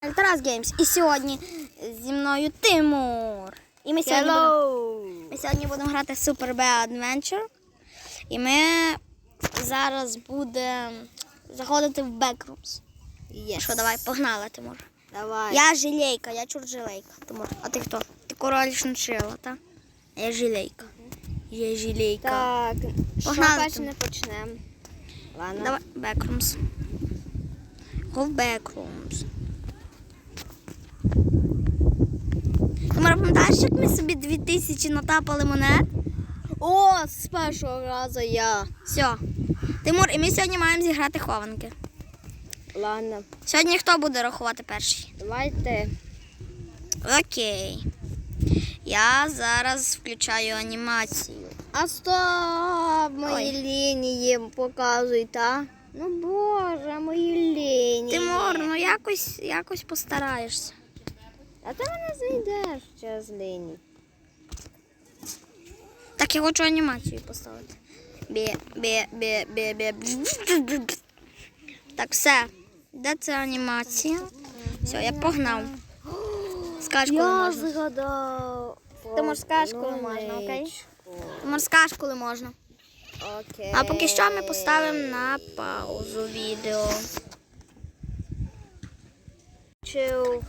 Тарас Геймс. І сьогодні зі мною Тимур. І ми сьогодні, будемо, ми сьогодні будемо грати Super Bear Adventure. І ми зараз будемо заходити в Backrooms. Yes. Що, давай, погнали, Тимур. Давай. Я жилейка, я чуржилейка. Тимур. А ти хто? Ти король шиншила, так? А я жилейка. Я жилейка. Так, Погнали там. не почнемо? Ладно. Давай, Backrooms. Go в Backrooms. Тимур, пам'ятаєш, як ми собі 2000 натапали монет? О, з першого разу я. Все. Тимур, і ми сьогодні маємо зіграти хованки. Ладно, Сьогодні хто буде рахувати перший? давайте. Окей. Я зараз включаю анімацію. А стоп, мої Ой. лінії показуй, та? Ну боже, мої лінії. Тимур, ну якось, якось постараєшся. А ти мене знайдеш через лінії. Так, я хочу анімацію поставити. Бе, бе, бе, бе, бе. Так, все. Де це анімація? Все, я погнав. Скаж, коли Я можна. згадав. Ти можеш скажеш, коли можна, окей? Тимур, скаж, коли можна. Окей. А поки що ми поставимо на паузу відео. Чил.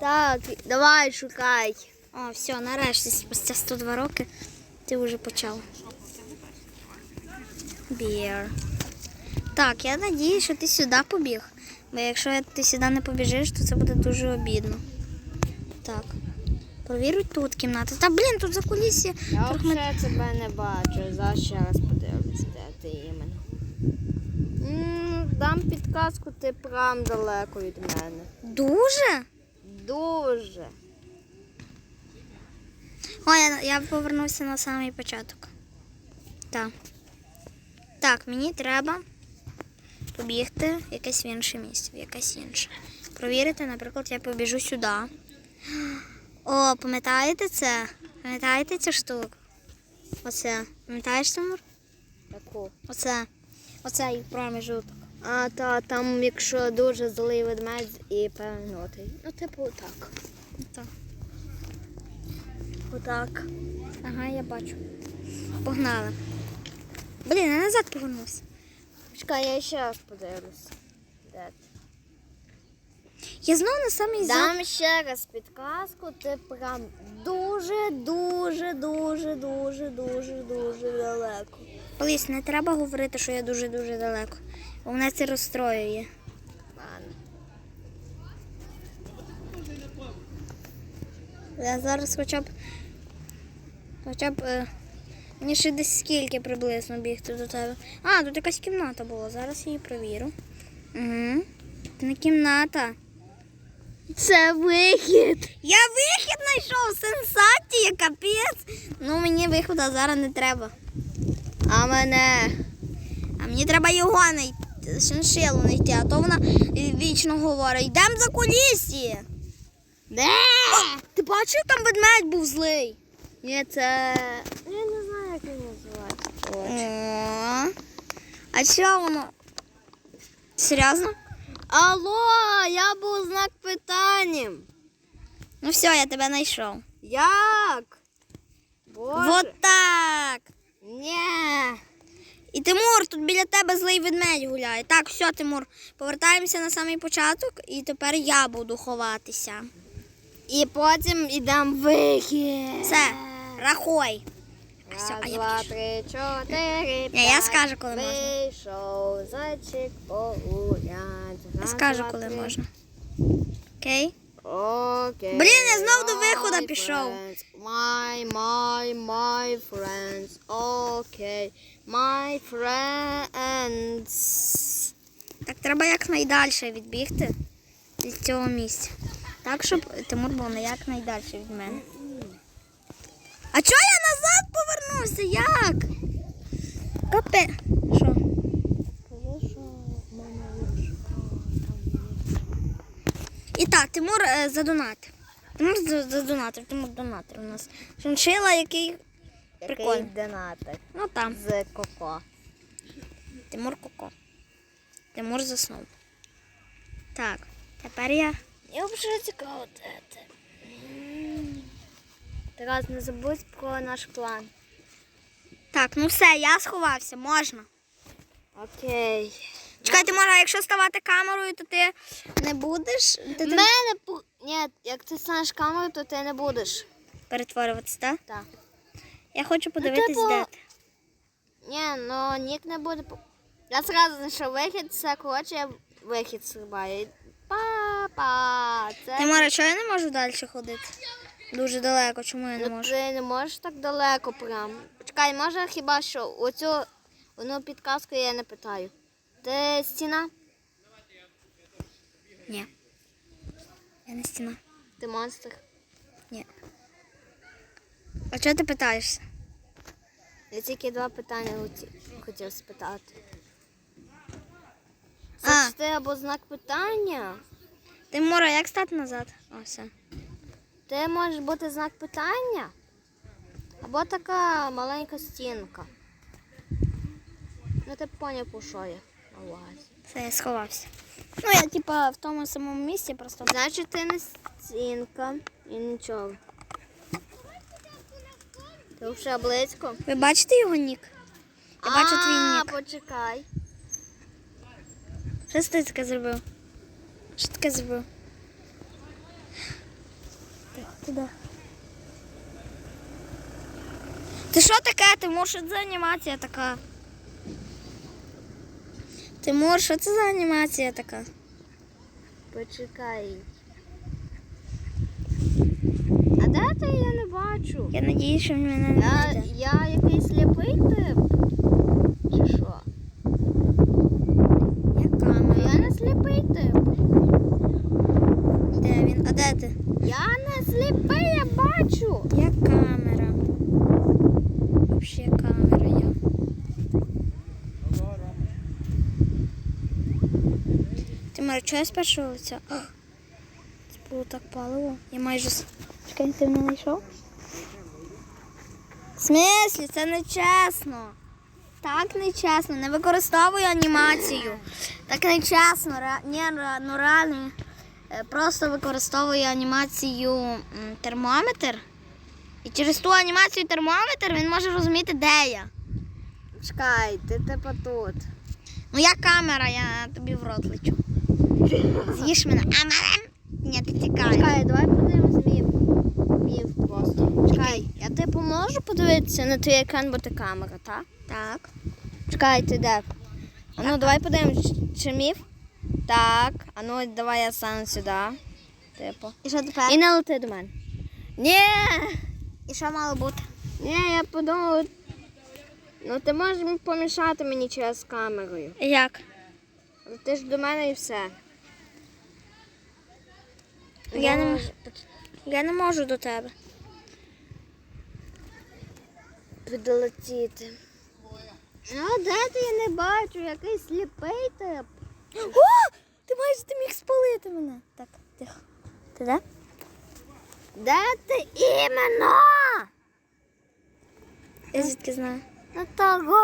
Так, давай шукай. О, все, нарешті, спустя 102 роки ти вже почав. Бір. Так, я надію, що ти сюди побіг. Бо якщо ти сюди не побіжиш, то це буде дуже обідно. Так. Провірю тут кімнату. Та блін, тут за кулісся. Я взагалі тебе не бачу. Зараз ще раз подивлюсь, де ти іменно. М, Дам підказку, ти прям далеко від мене. Дуже? Дуже. О, я, я повернувся на самий початок. Так. Так, мені треба побігти в якесь в інше місце, в якесь інше. Провірити, наприклад, я побіжу сюди. О, пам'ятаєте це? Пам'ятаєте цю штуку? Оце. Пам'ятаєш, Тимур? Таку. Оце. Оцей проміжуток. А та там, якщо дуже злий ведмедь і перегнутий. Ну, типу, так. Так. Отак. Ага, я бачу. Погнали. Блін, я назад повернувся. Чекай, я ще раз подивлюсь. Де ти? Я знову на самий за. Дам ще раз підказку, ти прям дуже, дуже, дуже, дуже, дуже, дуже далеко. Поліс, не треба говорити, що я дуже-дуже далеко. Бо мене це розстроює. Ладно. Я зараз хоча б. Хоча б. Е, мені ще десь скільки приблизно бігти до тебе. А, тут якась кімната була. Зараз я її провірю. Угу. Це не кімната. Це вихід. Я вихід знайшов! Сенсація, капець! Ну мені виходу зараз не треба. А мене. А мені треба його знайти, шиншилу знайти, а то вона вічно говорить, йдемо за кулісі. Де? Ти бачив, там ведмедь був злий. Ні, це. Я не знаю, як він називається. О, а що воно? Серйозно? Алло, я був знак питанням. Ну все, я тебе знайшов. Як? Боже. Вот так. Ні. І Тимур, тут біля тебе злий ведмедь гуляє. Так, все, Тимур, повертаємося на самий початок, і тепер я буду ховатися. І потім йдемо вихід. Все, рахуй. Все, Раз, а я два, три, чотири, Ні, я скажу, коли можна. Вийшов зайчик погулять. Я Раз, скажу, два, коли три. можна. Окей? Окей. Блін, я знов до виходу My пішов. friends, My, my, my friends. Окей. My friends. Так треба якнайдальше відбігти від цього місця. Так, щоб Тимур був не якнайдальше від мене. А чого я назад повернувся? Як? Капе. Що? І так, Тимур е, задонатив. Тимур задонатив, Тимур донатив у нас. Шиншила, який Прикольно. Донатик ну там. з коко. Тимур Коко. Тимур заснув. Так. Тепер я. Я вже цікаво де ти. Тарас, не забудь про наш план. Так, ну все, я сховався, можна. Окей. Чекайте, може, якщо ставати камерою, то ти не будеш ти, ти... Мене пу- Ні, як ти станеш камерою, то ти не будеш. перетворюватися, так? Так. Я хочу подивитись, типу, де. Ні, ну нік не буде. Я зразу знайшов вихід, все коротше, я вихід срубаю. Папа, це Ти може, що я не можу далі ходити? Дуже далеко, чому я не Ну, можу? ти не можеш так далеко прям. Чекай, може хіба що оцю одну підказку я не питаю. Ти стіна? Ні. Я не стіна. Ти монстр? Ні. А чого ти питаєшся? Я тільки два питання хотів спитати. А. Це ти або знак питання. Ти Мора, як стати назад? О, все. Ти можеш бути знак питання, або така маленька стінка. Ну ти поняв, про що я увазі. Все, я сховався. Ну, я типа в тому самому місці просто. Значить, ти не стінка і нічого. Ти вже близько. Ви бачите його нік? Я бачу твій нік. А, почекай. Що ти таке зробив? Що таке зробив? Так, Туди. Ти що таке? Тимур, що це за анімація така? Тимур, що це за анімація така? Почекай. А я не бачу? Я надіюсь, що мене не Я, я якийсь сліпий тип? Чи що? Я камера. Я не сліпий тип. Де він? А де ти? Я не сліпий, я бачу. Я камера. Вообще камера я. Ти Мара, чого я з першого лиця? О, Це було так паливо. Я майже. Чекай, ти мене знайшов? В смислі, це не чесно. Так не чесно. Не використовуй анімацію. Так не чесно. Ні, ну реально. Е, Просто використовую анімацію термометр. І через ту анімацію термометр він може розуміти, де я. Чекай, ти типа тут. Ну я камера, я тобі в рот лечу. З'їж мене. А мене? Ні, ти тікаєш. Чекай, давай подивимось Міф. Чекай, я типу можу подивитися на твій екран, бо ти камера, так? Так. Чекай, ти де? А ну давай подивимось, чи- міф. Так, а ну давай я стану сюди. Типу. І що тепер? І не лети до мене. Ні! І що мало бути? Ні, я подумала. Ну ти можеш помішати мені через камерою. Як? Ти ж до мене і все. Я не Ну. Я не можу до тебе. Підлетіти. А де ти я не бачу? Якийсь сліпий тип. О! Ти майже ти міг спалити мене. Так, тихо. Ти де? Де ти іменно? Я звідки знаю? На того.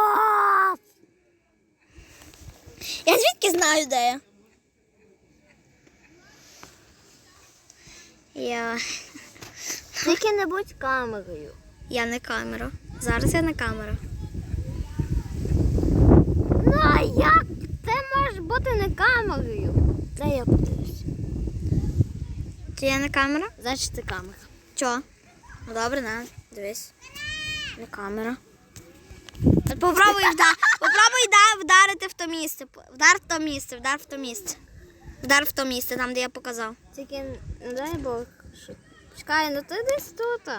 Я звідки знаю, де я? Я. Тільки не будь камерою. Я не камера. Зараз я не камера. Ну а як ти можеш бути не камерою? Дай я подивлюсь. Чи я не камера? Значить ти камера. Чо? Ну добре, на, дивись. Не камера. Попробуй, вда... Попробуй да, вдарити в то місце. Вдар в то місце, вдар в то місце. Вдар в то місце, там, де я показав. Тільки не дай Бог. Чекай, ну ти десь тут.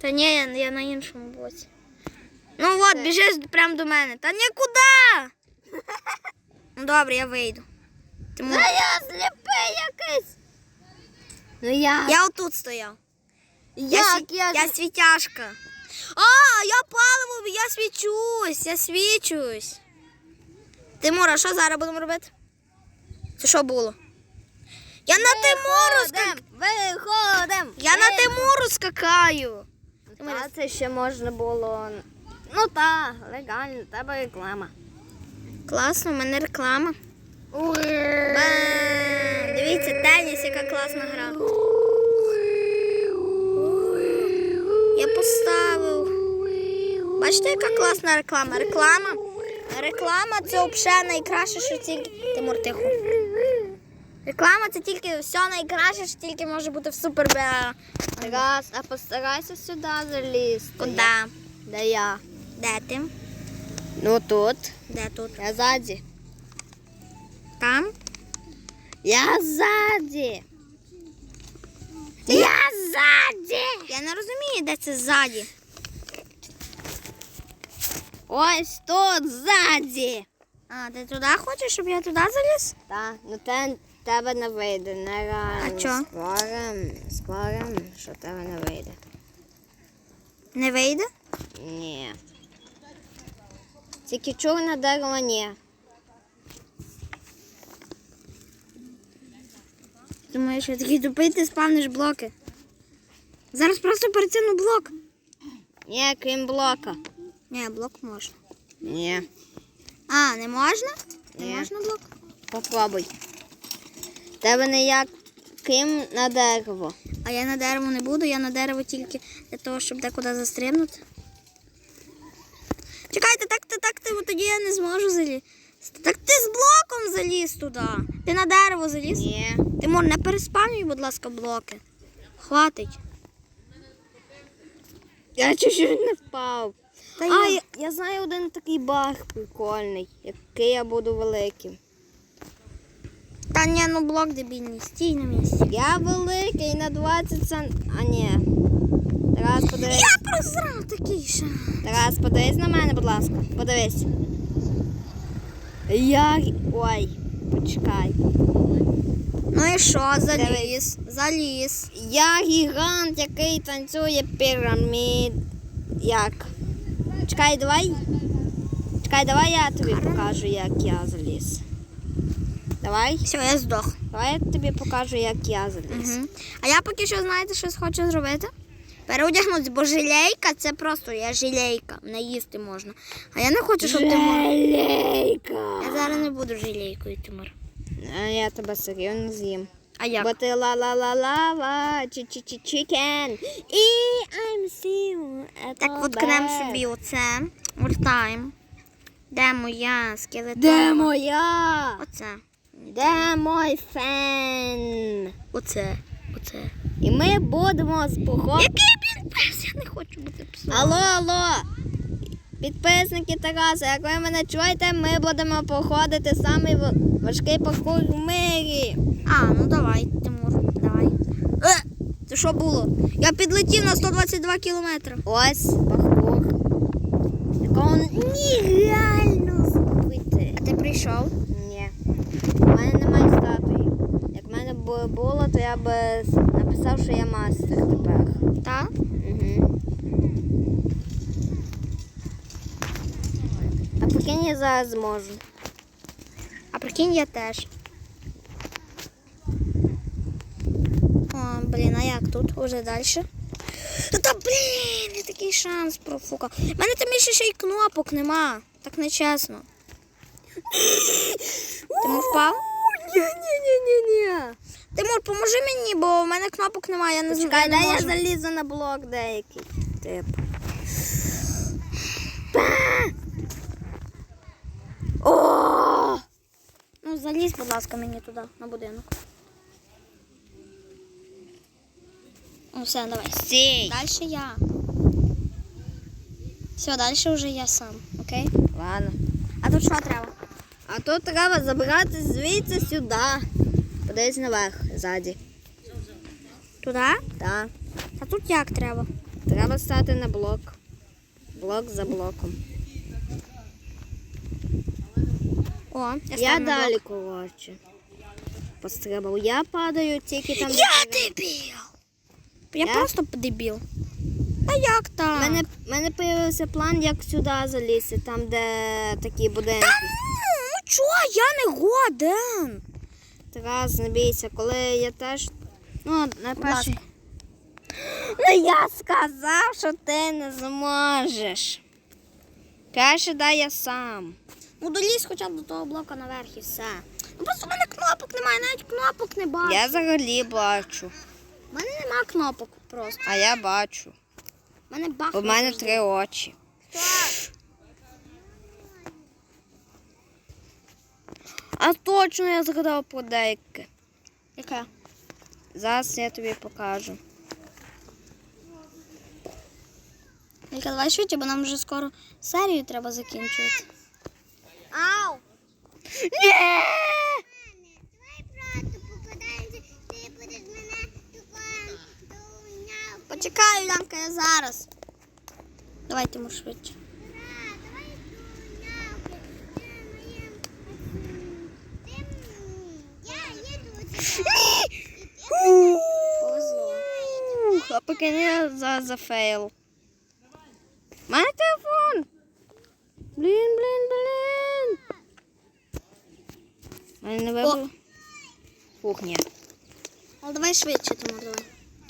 Та ні, я, я на іншому боці. Ну от, біжиш прямо до мене. Та нікуди! Ну добре, я вийду. Та я сліпий якийсь. Ну я. Я отут стояв. Я, Як сві- я, я світяшка. А, я паливо, я свічусь, я свічусь. Тимура, що зараз будемо робити? Це що було? Я на Тимуру скак... Виходим, виходим. Я на Тимуру скакаю. А це ще можна було. Ну так, легально, в тебе реклама. Класно, у мене реклама. Бам! Дивіться, теніс, яка класна гра. Я поставив. Бачите, яка класна реклама? Реклама. Реклама це взагалі найкраще, що тільки. Тимур, тихо. Реклама це тільки все найкраще, що тільки може бути в суперба. Раз, а постарайся сюди залізти. Куди? Де я? Де ти? Ну тут. Де тут? Я ззаді. Там? Я ззаді. Я ззаді. Я не розумію, де це ззаді. Ось тут ззаді. А, ти туди хочеш, щоб я туди заліз? Так, ну те тебе не вийде, нереально. А чо? Скоро, скоро, що тебе не вийде. Не вийде? Ні. Тільки чорне дерево ні. Думаєш, я такий тупий, ти спавниш блоки. Зараз просто перетягну блок. Ні, крім блока. Ні, блок можна. Ні. А, не можна? Не Ні. можна блок? Попробуй. Тебе ніяк крім на дерево. А я на дерево не буду, я на дерево тільки для того, щоб декуди застрибнути. Тоді я не зможу залізти. Так ти з блоком заліз туди. Ти на дерево заліз. Ні. Тимур, не переспам'юй, будь ласка, блоки. Хватить. Я чуть-чуть не впав. Та А, я- я, знаю один такий баг прикольний, який я буду великим. Та ні, ну блок дебільний, стій на місці. Я великий на 20 см. А ні. Тарас, подивись. Я прозрав такий ще. Тарас, подивись на мене, будь ласка. Подивись. Я. Ой, почекай. Ну і що, заліз, заліз. Я гігант, який танцює пірамід. Як? Чекай, давай. Чекай, давай я тобі покажу, як я заліз. Давай. Все, я здох. Давай я тобі покажу, як я заліз. Угу. А я поки що, знаєте, що хочу зробити? Переодягнутися, бо жилейка це просто я жилейка. Не їсти можна. А я не хочу, щоб ти мор... Желейка. Я зараз не буду жилейкою, Тимур. А я тебе серйозно з'їм. А як? Бо ти ла ла ла лава чи чи чи чікен. І I'm at Так back. собі оце. Ультайм. Де моя скелетон? Де моя? Оце. Де мой фен? Оце. Оце. І ми будемо з поход... Який пес? Я не хочу бути псом. Алло, алло. Підписники Тараса, як ви мене чуєте, ми будемо проходити самий важкий паркур в мирі. А, ну давай, Тимур, давай. Е, це що було? Я підлетів на 122 кілометри. Ось паркур. Якого нереально зробити. А ти прийшов? Ні. У мене немає статуї. Як в мене було, то я би с- написав, що я мастер тепер. Так? Угу. А прикинь, я зараз зможу. А прикинь, я теж. О, блін, а як тут? Уже далі? Та блін, я такий шанс профукав. У мене там ще ще й кнопок нема. Так нечесно. Тимур впав? Ні-ні-ні-ні-ні. Тимур, поможи мені, бо в мене кнопок немає, я не знаю. Чекай, дай я залізу на блок деякий. Тип. О! Ну, залізь, будь ласка, мені туди, на будинок. Ну, все, давай. Стій. Дальше я. Все, дальше вже я сам, окей? Ладно. А тут що треба? А тут треба забрати звідси сюди. Подивись наверх, ззаді. Туди? Так. А тут як треба? Треба стати на блок. Блок за блоком. О, я, Я далі, коротше. Пострибав. Я падаю тільки там. Я дебіл! Я, Я? просто дебіл. А як У мене, мене появився план, як сюди залізти, там, де такі будинки. Та ну, ну чого, я не годен. Тарас, не бійся, коли я теж. Ну, на перший. Ну я сказав, що ти не зможеш. Краще дай я сам. Ну долізь хоча б до того блока наверх і все. Ну, Просто в мене кнопок немає, навіть кнопок не бачу. Я взагалі бачу. У мене нема кнопок просто. А я бачу. У мене бах. У мене три очі. А точно я згадав про деяке. Яке? Зараз я тобі покажу. Віка, давай швидше, бо нам вже скоро серію треба закінчувати. Ау! Ні! Почекай, Янка, я зараз. Давай, Тимур, швидше. Давай дуняв. Ти моїм. Ти м, я їду. Повезло. Не за, за фейл. У мене телефон. Блін, блін, блін. Мене не вибив. Кухня. Але давай швидше, Тимур, давай.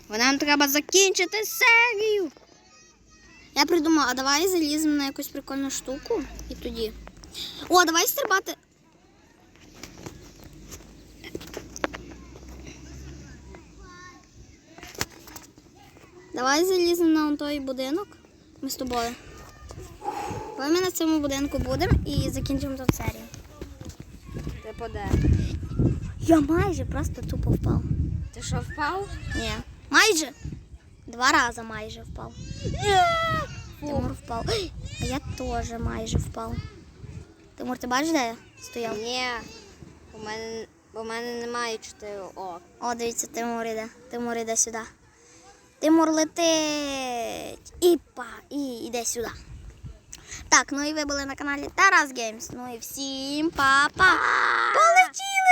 Бо нам треба закінчити серію. Я придумала, а давай заліземо на якусь прикольну штуку і тоді. О, давай стрибати. Давай заліземо на той будинок. Ми з тобою. Давай ми на цьому будинку будемо і закінчимо тут серію. Ти поде? Я майже просто тупо впав. Ти що впав? Ні. Майже. Два рази майже впав. Тимур впав. А я теж майже впав. Тимур, ти бачиш, де я стояв? Ні. У мене, у мене немає чотири ок. О, дивіться, Тимур іде. Тимур іде сюди. Тимур летить. І па, і іде сюди. Так, ну і ви були на каналі Тарас Геймс. Ну і всім па-па. Полетіли!